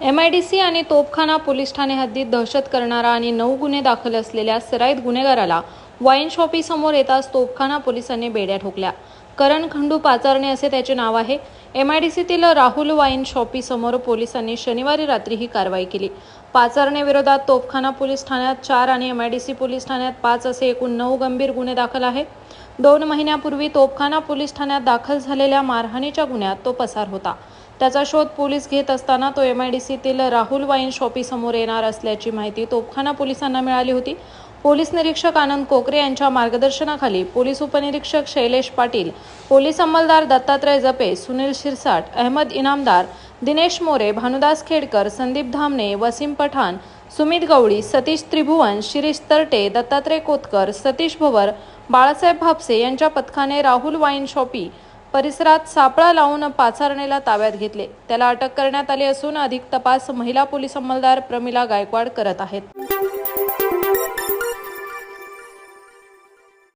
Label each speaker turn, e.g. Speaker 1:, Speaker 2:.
Speaker 1: MIDC आणि तोपखाना police Thane हद्दीत दहशत करणारा आणि नऊ गुन्हे दाखल असलेल्या सराईत गुन्हेगाराला वाईन शॉपी समोर येताच तोपखाना पोलिसांनी बेड्या ठोकल्या. करण खंडू पाचारणे असे त्याचे नाव आहे. एम आय डी सीतील राहुल वाईन शॉपी समोर पोलिसांनी शनिवारी रात्री ही कारवाई केली. पाचारणे विरोधात तोपखाना पोलीस ठाण्यात चार आणि M I D C police ठाण्यात पाच असे एकूण नऊ गंभीर गुन्हे दाखल आहे दोन महिन्यापूर्वी तोपखाना पोलीस ठाण्यात दाखल झालेल्या मारहाणीच्या गुन्ह्यात तो पसार होता. त्याचा शोध पोलीस घेत असताना तो एम आय डी सीतील राहुल वाईन शॉपी समोर येणार असल्याची माहिती तोपखाना पोलिसांना मिळाली होती. पोलीस निरीक्षक आनंद कोकरे यांच्या मार्गदर्शनाखाली पोलीस उपनिरीक्षक शैलेश पाटील पोलीस अंमलदार दत्तात्रय जपे सुनील शिरसाट अहमद इनामदार दिनेश मोरे भानुदास खेडकर संदीप धामणे वसीम पठाण सुमित गवळी सतीश त्रिभुवन शिरीष तरटे दत्तात्रय कोतकर सतीश भवर बाळासाहेब भापसे यांच्या पथकाने राहुल वाईन शॉपी परिसरात सापळा लावून पाचारणेला ताब्यात घेतले. त्याला अटक करण्यात आली असून अधिक तपास महिला पोलीस अंमलदार प्रमिला गायकवाड करत आहेत.